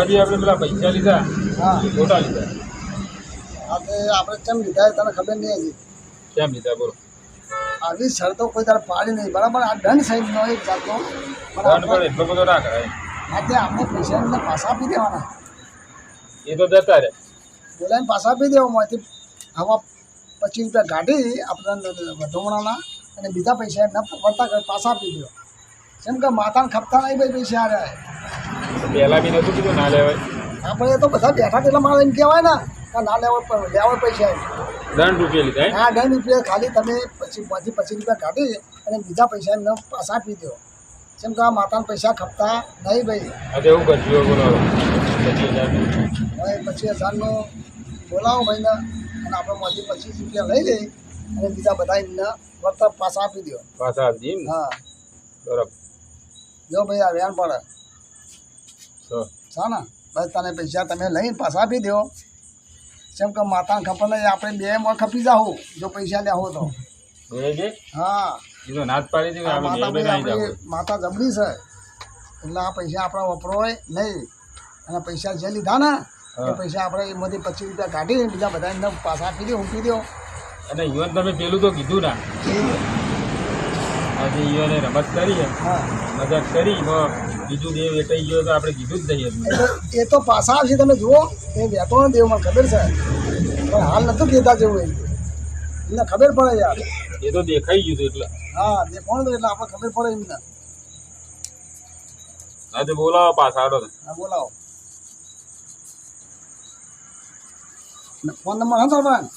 ભુવાજી આપણે પેલા પૈસા લીધા ખોટા લીધા. આપણે આપણે કેમ લીધા એ તને ખબર નહીં હજી. કેમ લીધા બોલો. આવી શરતો કોઈ તારે પાડી નહીં. બરાબર આ દંડ સાઈડનો એક જાતનો દંડ પણ એટલો બધો ના કરાય. આજે આપણે પૈસા એમને પાછા આપી દેવાના. એ તો જતા રહે. બોલાવીને પાછા આપી દેવા માંથી હવા પચીસ રૂપિયા કાઢી આપણે વધુમણાના અને બીજા પૈસા એમને કરી પાછા આપી દો જેમ કે માતાને ખપતા નહીં ભાઈ પૈસા આ રહ્યા પહેલા બી નતું કીધું ના લેવાય. આપણે એ તો બધા બેઠા એટલે મારે એમ કહેવાય ને કે ના લેવા પણ લેવા પૈસા દંડ રૂપિયા લીધા હા દંડ રૂપિયા ખાલી તમે પછી માંથી પચીસ રૂપિયા કાઢી અને બીજા પૈસા એમને પાછા આપી દો. જેમ કે આ માતાના પૈસા ખપતા નહીં ભાઈ. અરે એવું કરજો બોલો હવે પચીસ હજારનો બોલાવો ભાઈને અને આપણે માંથી પચીસ રૂપિયા લઈ લઈ અને બીજા બધા એમને વળતર પાછા આપી દો. પાછા આપી હા. બરાબર. જો ભાઈ આ વ્યાન પડે. તો. ને બસ તને પૈસા તમે લઈને પાછા આપી દો જેમ કે માતાને ખબર નહીં આપણે બે માં ખપી જાઓ જો પૈસા લેવો તો. હા. એ તો પાડી આપણે માતા જબરી છે. એટલે આ પૈસા આપણા વપરાય નહીં. અને પૈસા જે લીધા ને એ પૈસા આપણે એમાંથી પચીસ રૂપિયા કાઢી બીજા બધા એમને પાછા આપી દો મૂકી દો અને યુવાન તમે પેલું તો કીધું ના. આજે યુવાને રમત કરી મજાક કરી બીજું દેવ વેટાઈ ગયો તો આપણે કીધું જ નહીં એ તો- એ તો પાછા આવશે તમે જુઓ એ વેતો દેવ મને ખબર છે? પણ હાલ નથી કહેતા જેવું એમને ખબર પડે યાર. એ તો દેખાઈ ગયું એટલે. હા દેખવાનું તો એટલે આપણે ખબર પડે એમને. હા તો બોલાવો પાછા આડો હા બોલાવો. ફોન નંબર હા તમારો?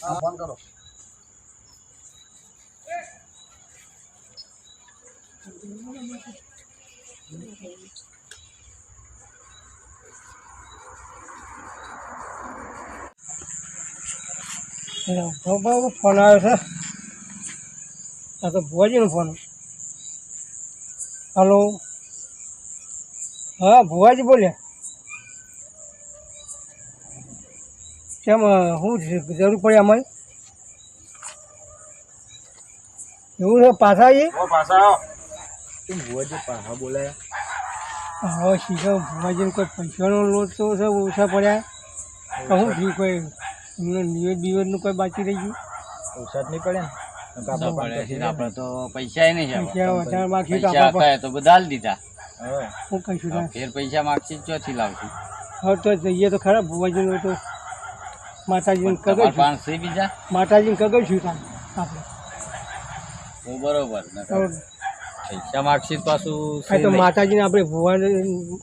હા ફોન કરો. ફોન આવ્યો છે. આ તો ભુવાજીનો ફોન હલો હા, ભુવાજી બોલ્યા. કેમ શું? જરૂર પડી અમારે એવું છે, પાછા આવીએ? પાછા હવે શીખો ભુવાજીને કોઈ પૈસાનો લોટ તો છે ઓછા પડ્યા. હું શું થયું કોઈ એમને નિવેદ બિવેદનું કોઈ બાકી રહી ગયું? પૈસા નહીં પડે ને તો પૈસા આપણા તો બધા દીધા. હું કહીશું ફેર પૈસા માગશી ચોથી લાવશું? હવે તો જઈએ તો ખરા ભુવાજીનું તો. માતાજીને કગર બીજા? માતાજીને કગર છું આપણે. બરોબર. પૈસા માર્કશીટ પાછું તો માતાજીને આપણે ભુવાને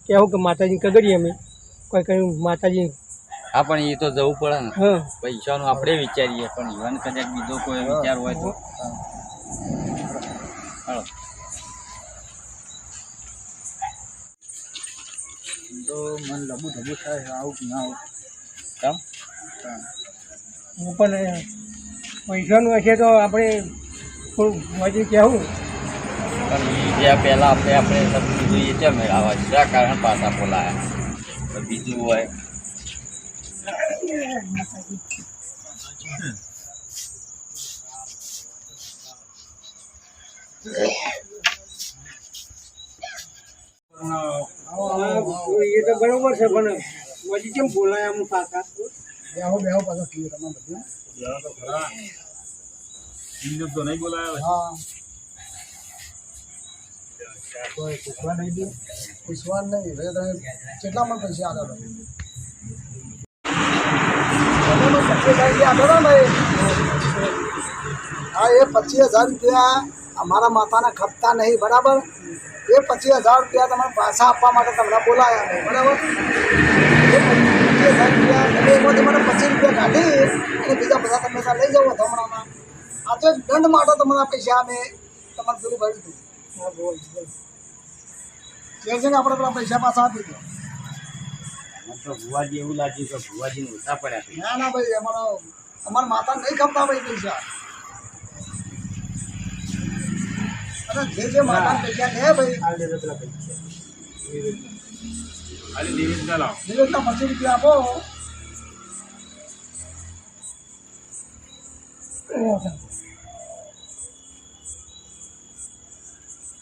કહેવું કે માતાજી કગડીએ અમે. કોઈ કઈ માતાજી. હા પણ એ તો જવું પડે ને. હા. પૈસાનું આપણે વિચારીએ પણ ઈવન કદાચ બીજો કોઈ વિચાર હોય તો. હાલો. તો મન લબુ ધબુ થાય આવું કે ના આવું. કેમ? હું પણ પૈસાનું હશે તો આપણે થોડું ભુવાજી કહેવું. પણ પહેલાં આપણે આપણે બધું જોઈએ છે મેળવવા શા કારણ પાછા બોલાયા. બીજું હોય. એ તો બરોબર છે પણ ભુવાજી કેમ બોલાય આમ પાછા? બેહો બેહો પાછો કહીએ તમે તો ખરા તો નહીં બોલાયો હા. કોઈ પૂછવા નહીં દે પૂછવા નહીં હવે હા એ પચીસ હજાર રૂપિયા અમારા માતાના ખપતા નહીં બરાબર એ પચીસ હજાર રૂપિયા તમારે પાછા આપવા માટે તમને બોલાયા. બરાબર પચીસ હજાર રૂપિયા પચીસ રૂપિયા કાઢી અને બીજા બધા તમે લઈ જાઓ હમણાંમાં આ તો દંડ માટે તમારા પૈસા અમે તમારે પેલું ભર્યું હતું બોલ છે ને આપણે પેલા પૈસા પાછા આપી દો. તો ભુવાજી એવું લાગ્યું કે ભુવાજી ઓછા પડ્યા ના ના ભાઈ અમારો અમારા માતા નહીં ખપતા ભાઈ પૈસા. અને જે જે માતા પૈસા લે ભાઈ. ખાલી દિવીસ ના લાવો નિવેદના પચીસ રૂપિયા આપો.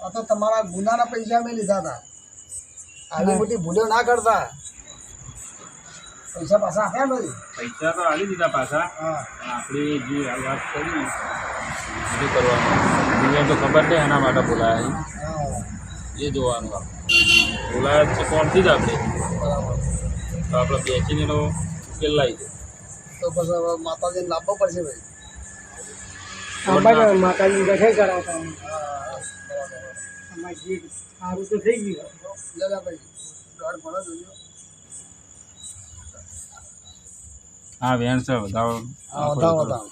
આ તો તમારા ગુનાના પૈસા મેં લીધા હતા. આવી મોટી ભૂલો ના કરતા. પૈસા પાછા આપ્યા ભાઈ? પૈસા તો આલી દીધા પાછા. હા. પણ આપણે જે આ વાત કરી શું કરવાનું? દુનિયા તો ખબર નહીં એના માટે બોલાયા હા. એ જોવાનું બોલાયા છે કોણથી જ આપણે. બરાબર. તો આપણે બેસીને એનો ઉકેલ લાવી દે તો પછી માતાજીને લાવવો પડશે ભાઈ. માતાજી દર્શન કરાવતા સારું તો થઈ ગયું. હા વેણ છે વધાવો હા વધાવો વધાવો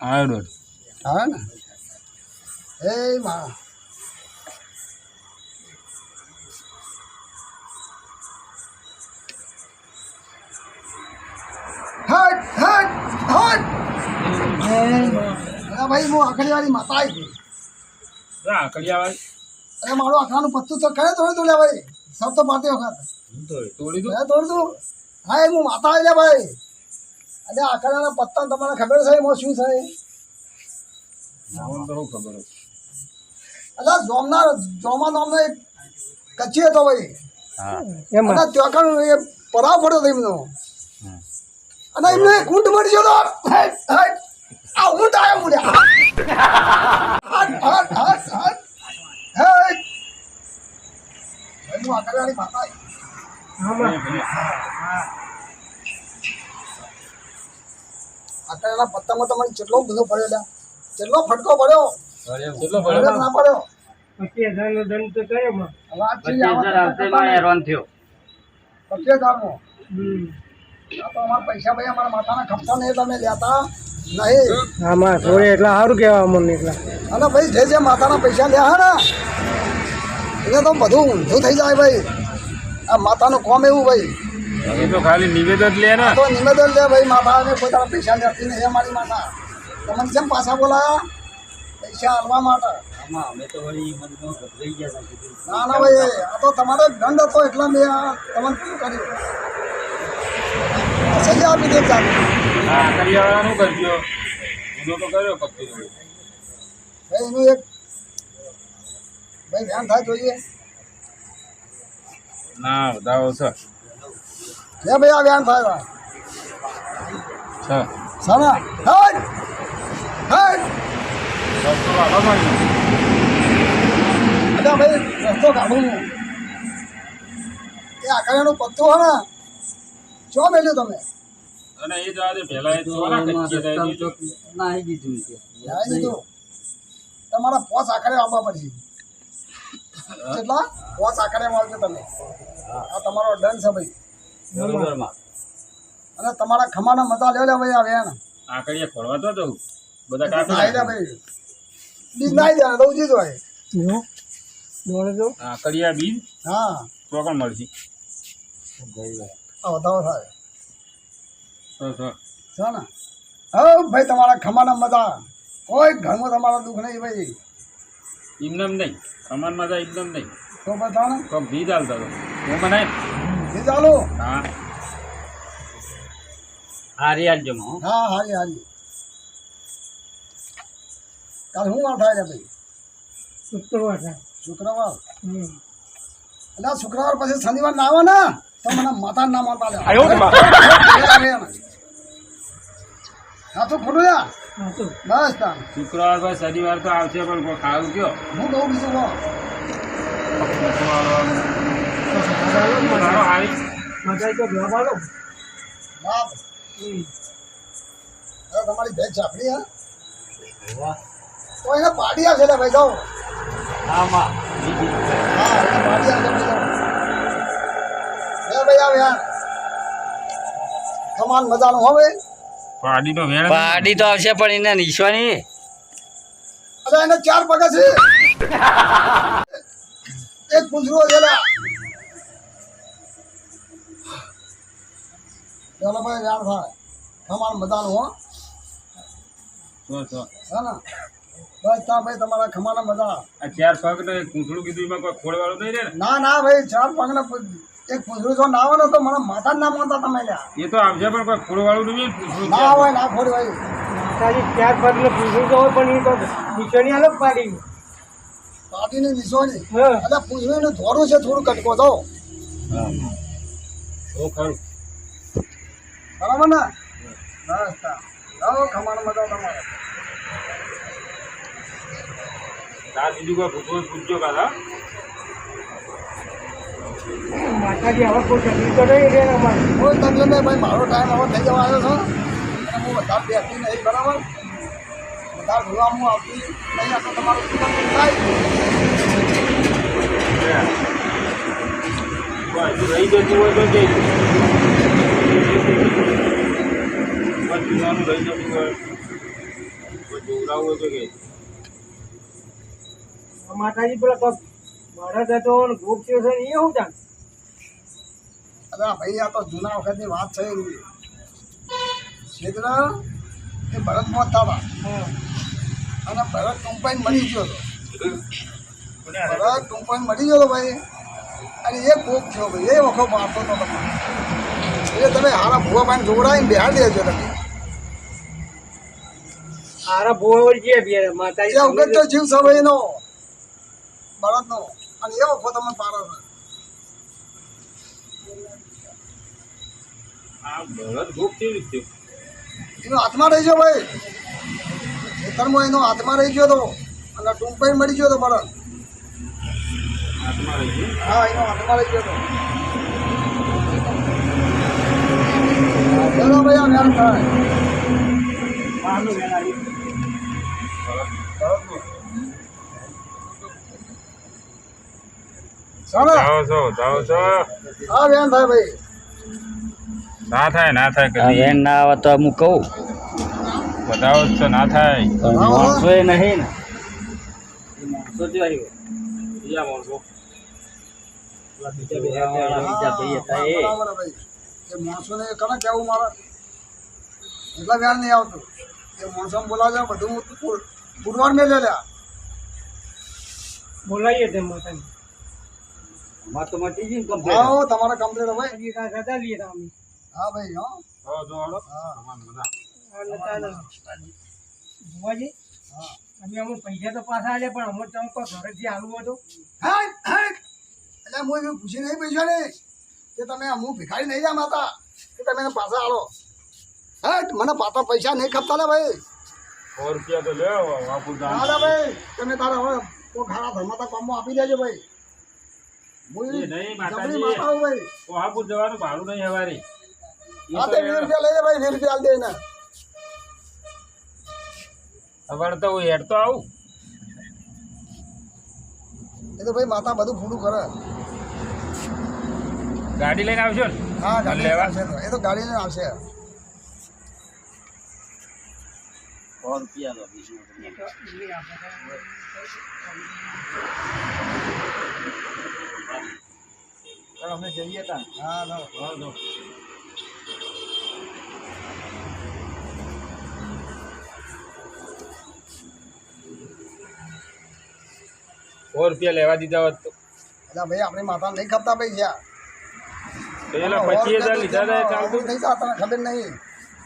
આવ્યો આવે ને? એ માં. હટ હટ હટ. ભાઈ હું આખડીવાળી માતા આવી ગઈ આકડિયા અરે મારું પત્તું તો કરે લે ભાઈ? સબ તો પાતી વખત. તોડી દો તોડી તું હા એ હું માતા આવી ભાઈ. અરે આખડાના પત્તા તમને ખબર છે એમાં શું છે? નામ તો ખબર અલા જોમનાર જોમા નામનો એક કચ્છી હતો ભાઈ. હા. એમાં ત્યાં એ પરાવ પડ્યો હતો એમનો. અને એમને કુંડ મળી ગયો તો. હેટ, હેટ. આ ઊંટ આવ્યો મુલ્યા હટ હટ હટ હટ. ભાઈ, હું આકરવાળી માતા આવી. આમાં આકરવાળા પત્તામાં તમને કેટલો બધો પડ્યો કેટલો ફટકો પડ્યો કેટલો પડ્યો ના પડ્યો પચીસ હજારનો દંડ તો કર્યો પચીસ હજાર આવશે હેરાન થયો પચીસ હજારનો હમ. આ તો અમારા પૈસા ભાઈ અમારા માતાના ખપતા નહીં તમે લેતા નહીં. આમાં થોડે એટલા સારું કહેવા મને એટલા. અને ભાઈ જે જે માતાના પૈસા લે હા ને એને તો બધું ઊંધું થઈ જાય ભાઈ. આ માતાનું કોમ એવું ભાઈ. એ તો ખાલી નિવેદન લે ને. તો નિવેદન લે ભાઈ માતા કોઈ તારા પૈસા લેતી નહીં અમારી માતા. તમને કેમ પાછા બોલાયા? પૈસા હાલવા માટે. આમાં અમે તો વળી મનમાં ગભરાઈ ગયા હતા કીધું. ના ના ભાઈ આ તો તમારો દંડ હતો એટલે મેં આ તમને શું કર્યું? સજા આપી દે ચાલુ. આ આકડિયાવાળાનું કરજો? ગુનો તો કર્યો પત્તી ભાઈ એનું એક ભાઈ ધ્યાન થાય જોઈએ. ના વધાવો છે. લે ભાઈ આ ધ્યાન થાય છે. સાના હટ રસ્તો કાઢો માંડ્યો. અલ્યા ભાઈ રસ્તો કાઢું. હું એ આકાયાનું પત્તું હા ને ચો મેલ્યું તમે. અને એ જવા દે પહેલા એ જોજો. નાહી દીધું છે તમારા પોસ આખરે આવવા પડશે. કેટલા? પોસ આખરે આવજો તમે આ તમારો ડન છે ભાઈ. બરોબરમાં. અને તમારા ખમાના મજા લે લે ભાઈ આ ને આકડિયા ખોળવા તો જવું બધા કાકા. આવી લે ભાઈ. બીજ નાઈ દે દઉં જીત હોય. જો. દોડે જો. આકડિયા બીજ હા. ચોકણ મળશે. આ વધારો થાય. તો તો છે ને? હવે ભાઈ તમારા ખમાના મજા. કોઈ ઘરમાં તમારા દુઃખ નહીં ભાઈ. એમને નહીં. ખમાન મજા એકદમ નહીં. તો બતાવો ને તો બીજ ચાલતા તો હું મને એ ચાલો. હા. હારી હાલજો હા હારી હારી. કાલ શું વાર થાય છે ભાઈ? શુક્રવાર થાય શુક્રવાર? હમ. એટલે શુક્રવાર પછી શનિવાર ના આવે ને તો મને માતા ના. માતા તો ખોટું યાર હા બસ તાર શુક્રવાર ભાઈ શનિવાર તો આવશે પણ કોઈ ખાવું કયો? હું કહું બીજું કહો. તમારી ભેજ ચાપડી હા? તો એને પાડી આવશે ભાઈ જાઓ. હા બીજી હા એને પાડી આવશે ભાઈ જાઓ. ભાઈ આવે યાર. સમાન મજાનું હવે પાડીનો વેળ પાડી તો આવશે પણ એને નિશવાની અરે એને ચાર પગ છે. એક પૂંછડો છે ચાલો ભાઈ યાર થાય તમારું મદાન હો. ને? ભાઈ તમારા ખમાના મજા. આ ચાર પગ એક પૂંછડું કીધું એમાં કોઈ ખોળવાળું નહીં રે ને? ના ના ભાઈ ચાર પગને એક પૂંછડું જો ના આવે તો મને માથા ના માનતા તમે લ્યા. એ તો આવશે પણ કોઈ ખોળવાળું નહીં પૂંછડું ના હોય ના ખોડી હોય માતાજી ચાર પગને પૂછ્યું તો હોય પણ એ તો નિશાની અલગ પાડી. પાટીની ને હા. એટલે પૂછવીનું ધોરું છે થોડું કટકો તો ખરું બરાબર ને? બસ તા. જાઓ ખમાણ મજા તમારે. તાર બીજું કોઈ પૂછવું પૂછજો કાકા માતાજી હવે કોઈ તકલીફ તો નહીં રહે અમારે. કોઈ તકલીફ નહીં ભાઈ મારો ટાઈમ હવે થઈ જવા આવ્યો છે હું વધારે બેસી નહીં બરાબર? વધારે જોવા આવતી નહીં આ તો તમારું થાય કોઈ રહી જતું હોય તો કે કોઈ જૂનાનું રહી જતું હોય કોઈ જોવડાવવું હોય તો કે માતાજી પેલા કોક ત્યાં તો ભૂખ થયો છે ને એ શું ચાલે અરે ભાઈ આ તો જૂના વખતની વાત થઈ એવી છેદર એ ભરત મોત થતા અને ભરત ટૂંપાઈને મળી ગયો હતો. ભરત ટૂંપાઈને મળી ગયો હતો ભાઈ. અને એ કોક થયો ભાઈ. એ વખત મારતો હતો તમે એટલે તમે હારા ભૂવા પાણી જોવડાવીને બેહાડી દેજો તમે. આરા ભોળ જે બે એ માતાજી વખત તો જીવ એનો ભરતનો. અને એવો ફોટો તમે પારો છે. બળદ એનો હાથમાં રહી ગયો ભાઈ. ખેતરમાં એનો હાથમાં રહી ગયો હતો અને ટૂંપાઈને મળી ગયો હતો ગયું? હા એનો હાથમાં રહી ગયો હતો ચલો ભાઈ આ થાય. જાઓ છો જાઓ છો. હા વ્યાન થાય ભાઈ. ના થાય ના થાય કદી. વેન ના આવે તો હું કહું. બતાવો છો ના થાય. માણસો એ નહીં ને. માણસો જ આવ્યો બીજા માણસો. કને કેવું મારે? એટલા વ્યાન નહીં આવતું. એ માણસો બોલાવજો બધું પુરવાર મેં લે. બોલાવીએ તેમ. અમાર તો મટી ગયું કમ્પ્લીટ આવો. complete. કમ્પ્લીટ ભાઈ હજી કાંઈ રજા લઈએ તો અમે. હા ભાઈ હો. હા જો આડો હા. તમારે મજા હા. તાને ભુવાજી હા. અમે અમુક પૈસા તો પાછા આલે પણ અમુક તમે કોઈ ઘરેથી આલવું હતો. હાય, હા એટલે હું એવું પૂછી નહીં પૈસા ને કે તમે અમુક ભિખારી નહીં જા માતા કે તમે એને પાછા આલો. હટ મને પાછા પૈસા નહીં ખપતા ને ભાઈ. સો રૂપિયા તો લે બાપુ હા લે ભાઈ તમે તારા હવે કોઈ ખારા ધર્મતા કામમાં આપી દેજો ભાઈ. હું નહીં, માતાજી. માતા કોહાપુર જવાનું ભાડું નહીં હવારી. તો હેડ આવું. એ તો ભાઈ માતા બધું ફૂડું કરે. ગાડી લઈને આવશો ને? હા ગાડી લેવા? એ તો ગાડી લઈને આવશે. સો રૂપિયા લો બીજું તો નહીં. ચાલો, અમે જઈએ તા હા લો હા જો સો રૂપિયા લેવા દીધા હોત તો એટલે ભાઈ આપણી માતા નહીં ખપતા પૈસા પેલા પચીસ હજાર લીધા હતા એ ચાલતું નહીં થાય તને ખબર નહીં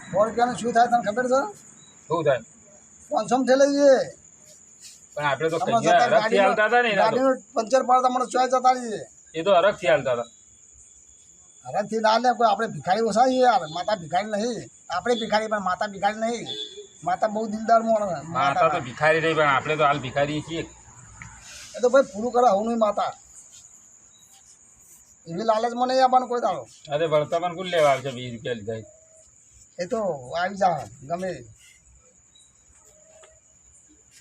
સો રૂપિયાનું શું થાય તને ખબર છે શું થાય પાંચસો થી લઈ જઈએ. પણ આપણે તો હમણાં કન્યા જતા હરખથી હાલતા હતા ને એના તો. ગાડીનું પંચર પાડતા મને ચોય જતા રહીએ. એ તો હરખથી હાલતા હતા. હરખથી ના લે કોઈ આપણે ભિખારી ઓછા છીએ યાર. માતા ભિખારી નહીં. આપણે ભિખારી પણ માતા ભિખારી નહીં. માતા બહુ દિલદાર મોણ માતા તો ભિખારી રહી પણ આપણે તો હાલ ભિખારી છીએ. એ તો ભાઈ પૂરું કરે હું નહીં માતા. એવી લાલચમાં નહીં આપવાનું કોઈ દાડો. અરે વર્તમાન કુલ લેવા આવશે વીસ રૂપિયા લીધા એ. એ તો આવી જા ગમે.